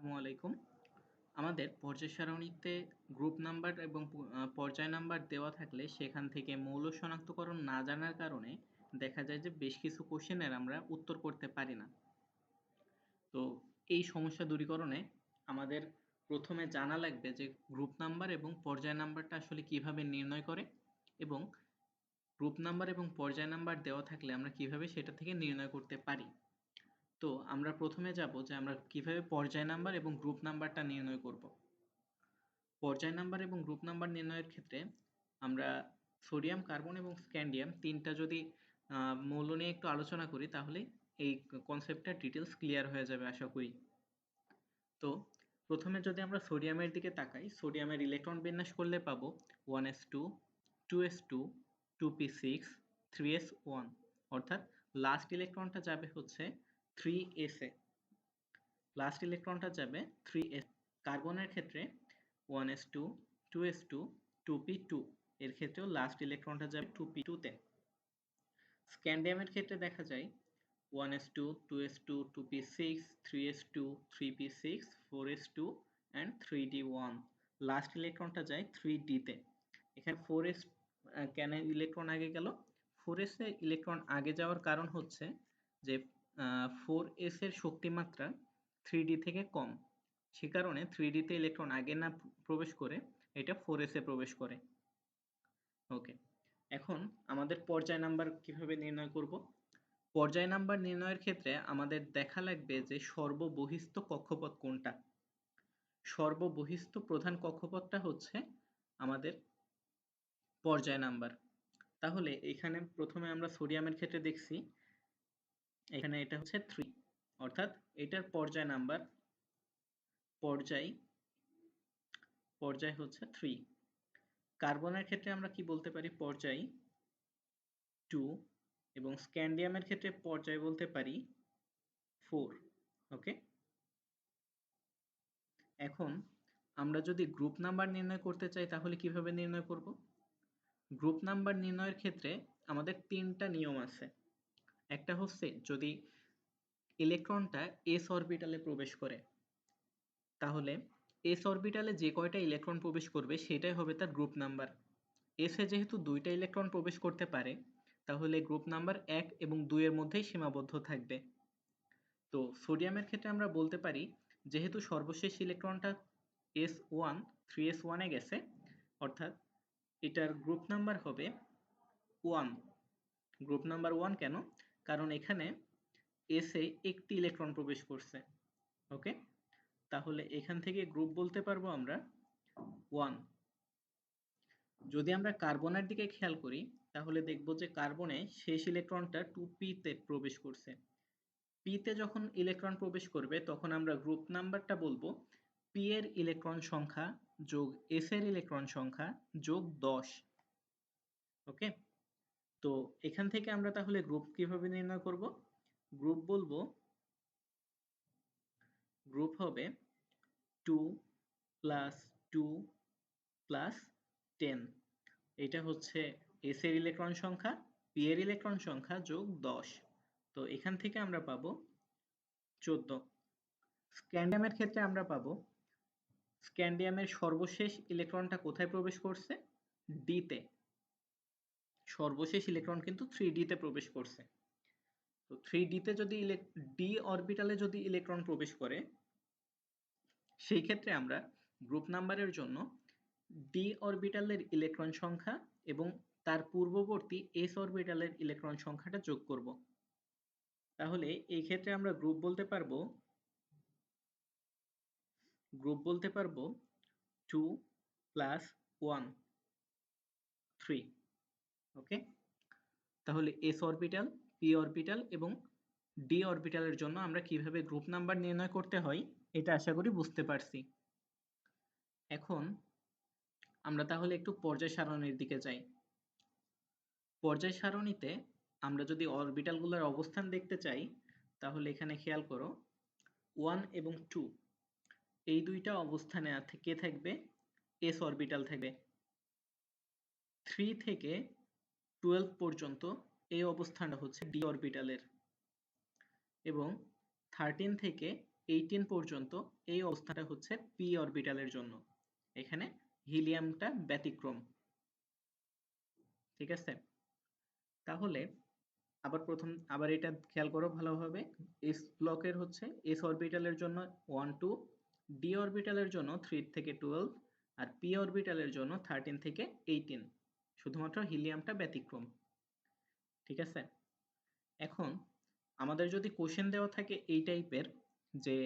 আসসালামু আলাইকুম। আমাদের পর্যায় সারণীতে গ্রুপ নাম্বার এবং পর্যায় নাম্বার দেওয়া থাকলে সেখান থেকে মৌল শনাক্তকরণ না জানার কারণে দেখা যায় যে বেশ কিছু কোশ্চেনের আমরা উত্তর করতে পারি না। তো এই সমস্যা দূরীকরণে আমাদের প্রথমে জানা লাগবে যে গ্রুপ নাম্বার এবং পর্যায় নাম্বারটা আসলে কীভাবে নির্ণয় করে এবং গ্রুপ নাম্বার এবং পর্যায় নাম্বার দেওয়া থাকলে আমরা কীভাবে সেটা থেকে নির্ণয় করতে পারি। তো আমরা প্রথমে যাব যে আমরা কীভাবে পর্যায় নাম্বার এবং গ্রুপ নাম্বারটা নির্ণয় করব। পর্যায় নাম্বার এবং গ্রুপ নাম্বার নির্ণয়ের ক্ষেত্রে আমরা সোডিয়াম কার্বন এবং স্ক্যান্ডিয়াম তিনটা যদি মৌল নিয়ে একটু আলোচনা করি তাহলে এই কনসেপ্টটা ডিটেলস ক্লিয়ার হয়ে যাবে আশা করি। তো প্রথমে যদি আমরা সোডিয়ামের দিকে তাকাই সোডিয়ামের ইলেকট্রন বিন্যাস করলে পাবো one S two two S two two P six three S one অর্থাৎ লাস্ট ইলেকট্রনটা যাবে হচ্ছে থ্রি এসে লাস্ট ইলেকট্রনটা যাবে থ্রি এস কার্বনের ক্ষেত্রে one S two two S two two P two এর ক্ষেত্রেও লাস্ট ইলেকট্রনটা যাবে টু পি টুতে স্ক্যান্ডিয়ামের ক্ষেত্রে দেখা যায় one S two two S two two P six three S two three P six four S two and three D one last ইলেকট্রনটা যায় three ডিতে এখানে ফোর এস কেন ইলেকট্রন আগে গেল? ফোর এসে ইলেকট্রন আগে যাওয়ার কারণ হচ্ছে যে ফোর এস এর শক্তিমাত্রা থ্রি ডি থেকে কম। সে কারণে থ্রি ডিতে ইলেকট্রন আগে না প্রবেশ করে, এটা ফোর এস এ প্রবেশ করে। ওকে এখন আমাদের পর্যায় নাম্বার কীভাবে নির্ণয় করব? পর্যায় নাম্বার নির্ণয়ের ক্ষেত্রে আমাদের দেখা লাগবে যে সর্ববহিস্থ কক্ষপথ কোনটা? সর্ববহিস্থ প্রধান কক্ষপথটা হচ্ছে আমাদের পর্যায় নাম্বার তাহলে এখানে প্রথমে আমরা সোডিয়ামের ক্ষেত্রে দেখছি। এখানে এটা হচ্ছে থ্রি অর্থাৎ এটার পর্যায় নাম্বার পর্যায় পর্যায় হচ্ছে থ্রি কার্বনের ক্ষেত্রে আমরা কি বলতে পারি? পর্যায় টু এবং স্ক্যান্ডিয়ামের ক্ষেত্রে পর্যায় বলতে পারি ফোর ওকে এখন আমরা যদি গ্রুপ নাম্বার নির্ণয় করতে চাই, তাহলে কীভাবে নির্ণয় করব? গ্রুপ নাম্বার নির্ণয়ের ক্ষেত্রে আমাদের তিনটা নিয়ম আছে। একটা হচ্ছে যদি ইলেকট্রনটা এস অরবিটালে প্রবেশ করে, তাহলে এস অরবিটালে যে কয়টা ইলেকট্রন প্রবেশ করবে সেটাই হবে তার গ্রুপ নাম্বার এসে যেহেতু দুইটা ইলেকট্রন প্রবেশ করতে পারে, তাহলে গ্রুপ নাম্বার এক এবং দুইয়ের মধ্যেই সীমাবদ্ধ থাকবে। তো সোডিয়ামের ক্ষেত্রে আমরা বলতে পারি, যেহেতু সর্বশেষ ইলেকট্রনটা এস ওয়ান থ্রি এস ওয়ানে গেছে, অর্থাৎ এটার গ্রুপ নাম্বার হবে ওয়ান গ্রুপ নাম্বার ওয়ান কেন? কারণ এখানে এসে একটি ইলেকট্রন প্রবেশ করছে ওকে তাহলে এখান থেকে গ্রুপ বলতে পারব আমরা ওয়ান যদি আমরা কার্বনের দিকে খেয়াল করি, তাহলে দেখব যে কার্বনে শেষ ইলেকট্রনটা টু পিতে প্রবেশ করছে। পিতে যখন ইলেকট্রন প্রবেশ করবে, তখন আমরা গ্রুপ নাম্বারটা বলব পি এর ইলেকট্রন সংখ্যা যোগ এস এর ইলেকট্রন সংখ্যা যোগ দশ ওকে তো এখান থেকে আমরা তাহলে গ্রুপ কীভাবে নির্ণয় করব? গ্রুপ বলব গ্রুপ হবে two plus two plus ten এটা হচ্ছে এস এর ইলেকট্রন সংখ্যা পি এর ইলেকট্রন সংখ্যা যোগ দশ। তো এখান থেকে আমরা পাবো চোদ্দ। স্ক্যান্ডিয়ামের ক্ষেত্রে আমরা পাবো স্ক্যান্ডিয়ামের সর্বশেষ ইলেকট্রনটা কোথায় প্রবেশ করছে? ডিতে সর্বশেষ ইলেকট্রন কিন্তু থ্রি ডিতে প্রবেশ করছে। তো থ্রি ডিতে যদি ডি অরবিটালে যদি ইলেকট্রন প্রবেশ করে, সেই ক্ষেত্রে আমরা গ্রুপ নাম্বারের জন্য ডি অরবিটালের ইলেকট্রন সংখ্যা এবং তার পূর্ববর্তী এস অরবিটালের ইলেকট্রন সংখ্যাটা যোগ করব। তাহলে এই ক্ষেত্রে আমরা গ্রুপ বলতে পারব গ্রুপ বলতে পারব two plus one three okay? তাহলে এস অরবিটাল, পি অরবিটাল এবং ডি অরবিটালের জন্য আমরা কীভাবে গ্রুপ নাম্বার নির্ণয় করতে হয়, এটা আশা করি বুঝতে পারছি। এখন আমরা তাহলে একটু পর্যায় সারণীর দিকে যাই। পর্যায় সারণীতে আমরা যদি অরবিটালগুলোর অবস্থান দেখতে চাই, তাহলে এখানে খেয়াল করো, ওয়ান এবং টু, এই দুইটা অবস্থানে কে থাকবে? এস অরবিটাল থাকবে। থ্রি থেকে টুয়েলভ পর্যন্ত এই অবস্থানটা হচ্ছে ডি অরবিটালের এবং থার্টিন থেকে এইটিন পর্যন্ত এই অবস্থাটা হচ্ছে পি অরবিটালের জন্য। এখানে হিলিয়ামটা ব্যতিক্রম। ঠিক আছে? তাহলে আবার প্রথম, আবার এটা খেয়াল করো ভালোভাবে। এস ব্লকের হচ্ছে এস অরবিটালের জন্য ওয়ান টু ডি অরবিটালের জন্য থ্রি থেকে টুয়েলভ আর পি অরবিটালের জন্য থার্টিন থেকে এইটিন শুধুমাত্র হিলিয়ামটা ব্যতিক্রম। ঠিক আছে? এখন আমাদের যদি কোশ্চেন দেওয়া থাকে এই টাইপের যে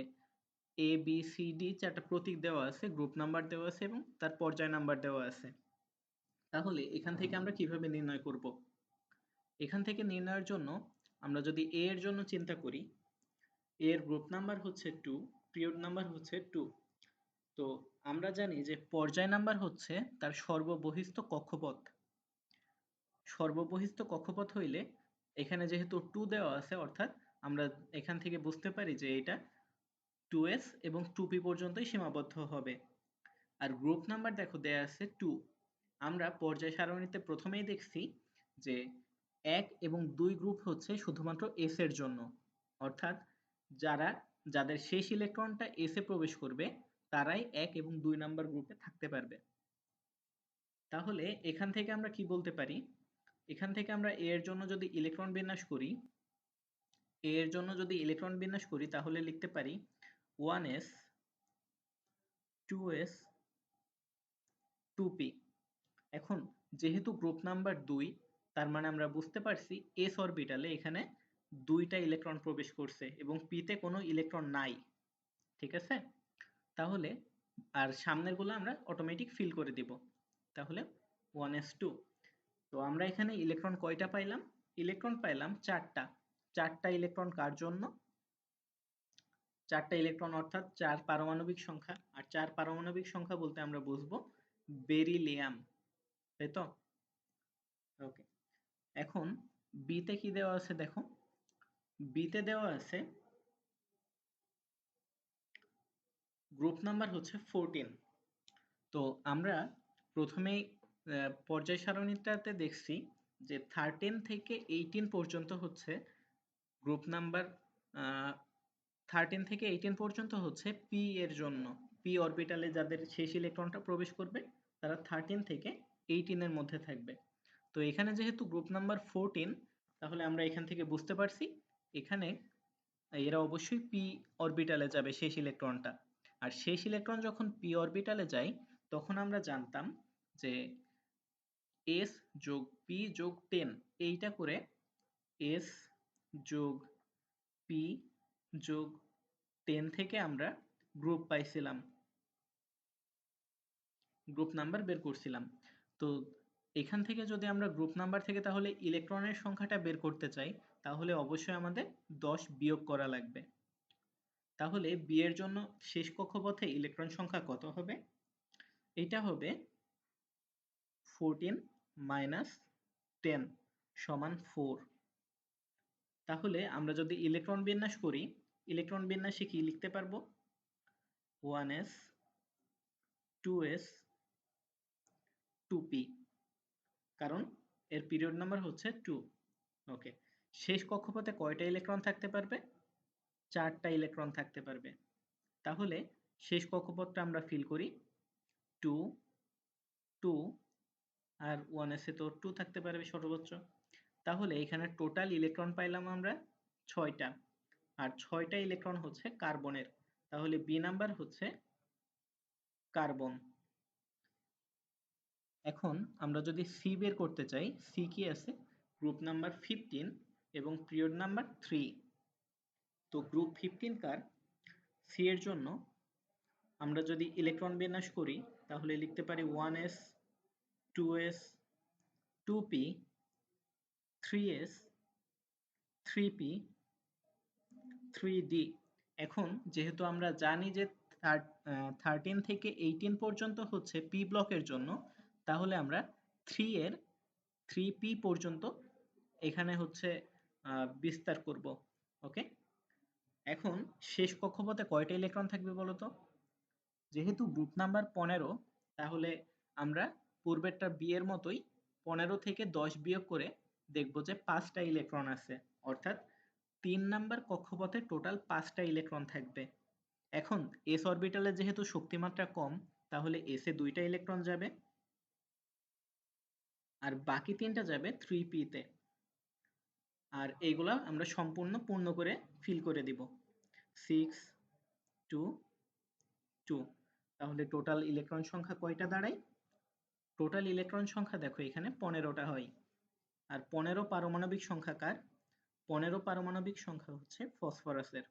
এ বি সি ডি চারটা প্রতীক দেওয়া আছে গ্রুপ নাম্বার দেওয়া আছে এবং তার পর্যায় নাম্বার দেওয়া আছে। তাহলে এখান থেকে আমরা কীভাবে নির্ণয় করব? এখান থেকে নির্ণয়ের জন্য আমরা যদি এ এর জন্য চিন্তা করি এর গ্রুপ নাম্বার হচ্ছে টু পিরিয়ড নাম্বার হচ্ছে টু তো আমরা জানি যে পর্যায় নাম্বার হচ্ছে তার সর্ববহিস্থ কক্ষপথ। সর্ববহিস্থ কক্ষপথ হইলে এখানে যেহেতু টু দেওয়া আছে, অর্থাৎ আমরা এখান থেকে বুঝতে পারি যে এটা টু এস এবং টু পি পর্যন্তই সীমাবদ্ধ হবে। আর গ্রুপ নাম্বার দেখো দেয়া আছে টু আমরা পর্যায় সারণীতে প্রথমেই দেখছি যে এক এবং দুই গ্রুপ হচ্ছে শুধুমাত্র এস এর জন্য। অর্থাৎ যারা, যাদের শেষ ইলেকট্রনটা এসে প্রবেশ করবে, তারাই এক এবং দুই নাম্বার গ্রুপে থাকতে পারবে। তাহলে এখান থেকে আমরা কি বলতে পারি? এখান থেকে আমরা এর জন্য যদি ইলেকট্রন বিন্যাস করি, এর জন্য যদি ইলেকট্রন বিন্যাস করি, তাহলে লিখতে পারি one S two S two P এখন যেহেতু গ্রুপ নাম্বার দুই, তার মানে আমরা বুঝতে পারছি এস অরবিটালে এখানে দুইটা ইলেকট্রন প্রবেশ করছে এবং পিতে কোনো ইলেকট্রন নাই। ঠিক আছে? তাহলে, আর সামনেরগুলো আমরা অটোমেটিক ফিল করে দিব। তাহলে ওয়ান এস টু তো আমরা এখানে ইলেকট্রন কয়টা পাইলাম? ইলেকট্রন পাইলাম চারটা। চারটা ইলেকট্রন কার জন্য? চারটা ইলেকট্রন অর্থাৎ চার পারমাণবিক সংখ্যা। আর চার পারমাণবিক সংখ্যা বলতে আমরা বুঝব বেরিলিয়াম। তাই তো? ওকে। এখন বিতে কি দেওয়া আছে দেখো? বিতে দেওয়া আছে গ্রুপ নাম্বার হচ্ছে ফোরটিন তো আমরা প্রথমেই পর্যায় সারণীটাতে দেখছি যে থার্টিন থেকে এইটিন পর্যন্ত হচ্ছে গ্রুপ নাম্বার থার্টিন থেকে এইটিন পর্যন্ত হচ্ছে পি এর জন্য। পি অরবিটালে যাদের শেষ ইলেকট্রনটা প্রবেশ করবে, তারা থার্টিন থেকে এইটিনের মধ্যে থাকবে। তো এখানে যেহেতু গ্রুপ নাম্বার ফোরটিন তাহলে আমরা এখান থেকে বুঝতে পারছি এখানে এরা অবশ্যই পি অরবিটালে যাবে শেষ ইলেকট্রনটা আর শেষ ইলেকট্রন যখন পি অরবিটালে যায়, তখন আমরা জানতাম যে এস যোগ পি যোগ টেন এইটা করে এস যোগ পি যোগ টেন থেকে আমরা গ্রুপ পাইছিলাম। গ্রুপ নাম্বার বের করছিলাম। তো এখান থেকে যদি আমরা গ্রুপ নাম্বার থেকে তাহলে ইলেকট্রনের সংখ্যাটা বের করতে চাই, তাহলে অবশ্যই আমাদের দশ বিয়োগ করা লাগবে। তাহলে বি এর জন্য শেষ কক্ষপথে ইলেকট্রন সংখ্যা কত হবে? এটা হবে ফোরটিন মাইনাস টেন সমান ফোর। তাহলে আমরা যদি ইলেকট্রন বিন্যাস করি, ইলেকট্রন বিন্যাসে কি লিখতে পারব? One S, two S, two P. কারণ এর পিরিয়ড নাম্বার হচ্ছে টু। ওকে, শেষ কক্ষপথে কয়টা ইলেকট্রন থাকতে পারবে? চারটা ইলেকট্রন থাকতে পারবে। তাহলে শেষ কক্ষপথটা আমরা ফিল করি টু টু আর ওয়ান এসে তো টু থাকতে পারবে সর্বোচ্চ তাহলে এখানে টোটাল ইলেকট্রন পাইলাম আমরা ছয়টা। আর ছয়টা ইলেকট্রন হচ্ছে কার্বনের তাহলে বি নাম্বার হচ্ছে কার্বন এখন আমরা যদি সি বের করতে চাই সি কি আছে? গ্রুপ নাম্বার ফিফটিন এবং পিরিয়ড নাম্বার থ্রি তো গ্রুপ ফিফটিন কার? সি এর জন্য আমরা যদি ইলেকট্রন বিন্যাস করি, তাহলে লিখতে পারি one S two S two P three S three P three D এখন যেহেতু আমরা জানি যে থার্টিন থেকে এইটিন পর্যন্ত হচ্ছে পি ব্লকের জন্য, তাহলে আমরা থ্রি এর থ্রি পি পর্যন্ত এখানে হচ্ছে বিস্তার করব, ওকে? এখন শেষ কক্ষপথে কয়টা ইলেকট্রন থাকবে বলতো? যেহেতু গ্রুপ নাম্বার পনেরো, তাহলে আমরা পূর্বেরটা বি এর মতোই পনেরো থেকে দশ বিয়োগ করে দেখব যে পাঁচটা ইলেকট্রন আছে। অর্থাৎ তিন নাম্বার কক্ষপথে টোটাল পাঁচটা ইলেকট্রন থাকবে। এখন এস অরবিটালে যেহেতু শক্তিমাত্রা কম, তাহলে এসে দুইটা ইলেকট্রন যাবে। আর বাকি তিনটা যাবে থ্রি পিতে আর এইগুলা আমরা সম্পূর্ণ পূর্ণ করে ফিল করে দিব। সিক্স টু টু তাহলে টোটাল ইলেকট্রন সংখ্যা কয়টা দাঁড়ায়? টোটাল ইলেকট্রন সংখ্যা দেখো, এখানে পনেরোটা হয়। আর পনেরো পারমাণবিক সংখ্যা কার? পনেরো পারমাণবিক সংখ্যা হচ্ছে ফসফরাসের।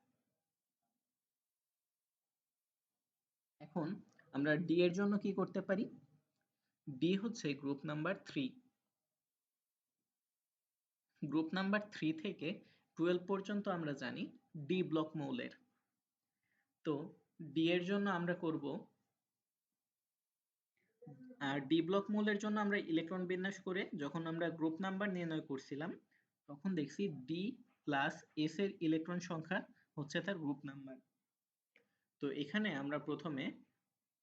এখন আমরা ডি এর জন্য কি করতে পারি? ডি হচ্ছে group number three group number three থেকে টুয়েলভ পর্যন্ত আমরা জানি ডি ব্লক মৌলের। তো ডি এর জন্য আমরা করব ডি ব্লক মৌলের জন্য আমরা ইলেকট্রন বিন্যাস করে যখন আমরা গ্রুপ নাম্বার নির্ণয় করছিলাম, তখন দেখছি ডি প্লাস এস এর ইলেকট্রন সংখ্যা হচ্ছে তার গ্রুপ নাম্বার তো এখানে আমরা প্রথমে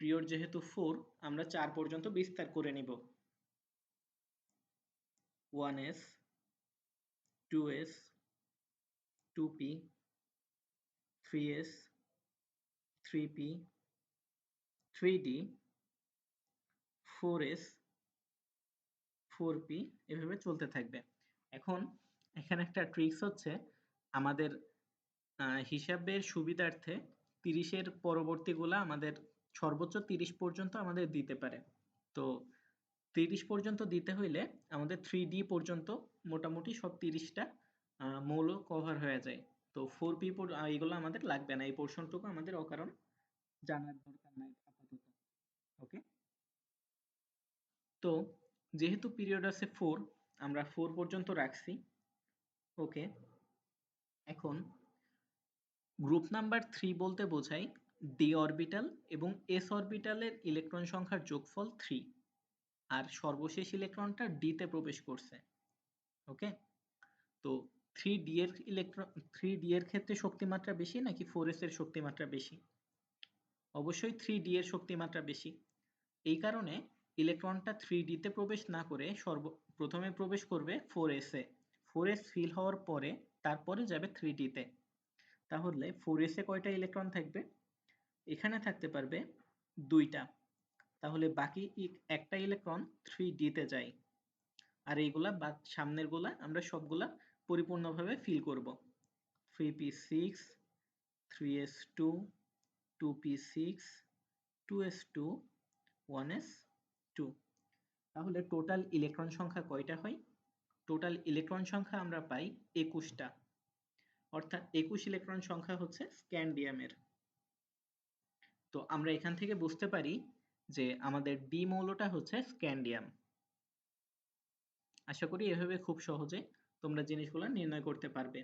প্রিয়র যেহেতু ফোর আমরা চার পর্যন্ত বিস্তার করে নিব। One S two S two P three S three P three D four S four P এভাবে চলতে থাকবে। এখন এখানে একটা ট্রিক্স হচ্ছে আমাদের হিসাবের সুবিধার্থে তিরিশের পরবর্তীগুলা আমাদের সর্বোচ্চ তিরিশ পর্যন্ত আমাদের দিতে পারে। তো তিরিশ পর্যন্ত দিতে হইলে আমাদের থ্রি ডি পর্যন্ত মোটামুটি সব তিরিশটা মৌল কভার হয়ে যায়। তো ফোর পি এগুলো আমাদের লাগবে না। এই পোর্শনটুকু আমাদের অকারণ জানার দরকার নাই আপাতত। ওকে তো যেহেতু পিরিয়ড আছে ফোর আমরা ফোর পর্যন্ত রাখছি। ওকে এখন গ্রুপ নাম্বার থ্রি বলতে বোঝায় ডি অরবিটাল এবং এস অরবিটালের ইলেকট্রন সংখ্যার যোগফল থ্রি আর সর্বশেষ ইলেকট্রনটা ডিতে প্রবেশ করছে। ওকে তো থ্রি ডি এর ইলেকট্রন থ্রি ডি এর ক্ষেত্রে শক্তিমাত্রা বেশি নাকি ফোর এস এর শক্তিমাত্রা বেশি? অবশ্যই থ্রি ডি এর শক্তিমাত্রা বেশি। এই কারণে ইলেকট্রনটা থ্রি ডিতে প্রবেশ না করে সর্ব, প্রথমে প্রবেশ করবে ফোর এসে ফোর এস ফিল হওয়ার পরে তারপরে যাবে থ্রি ডিতে তাহলে ফোর এসে কয়টা ইলেকট্রন থাকবে? এখানে থাকতে পারবে দুইটা। তাহলে বাকি একটা ইলেকট্রন থ্রি ডিতে যায়। আর এইগুলা বা, সামনেরগুলা আমরা সবগুলা পরিপূর্ণভাবে ফিল করব। Three P six, three S two two P six, two S two, one S তাহলে টোটাল ইলেকট্রন সংখ্যা কয়টা হয়? টোটাল ইলেকট্রন সংখ্যা আমরা পাই একুশটা। অর্থাৎ একুশ ইলেকট্রন সংখ্যা হচ্ছে স্ক্যান্ডিয়ামের তো আমরা এখান থেকে বুঝতে পারি যে আমাদের ডি মৌলটা হচ্ছে স্ক্যান্ডিয়াম আশা করি এভাবে খুব সহজে তোমরা জিনিসগুলো নির্ণয় করতে পারবে।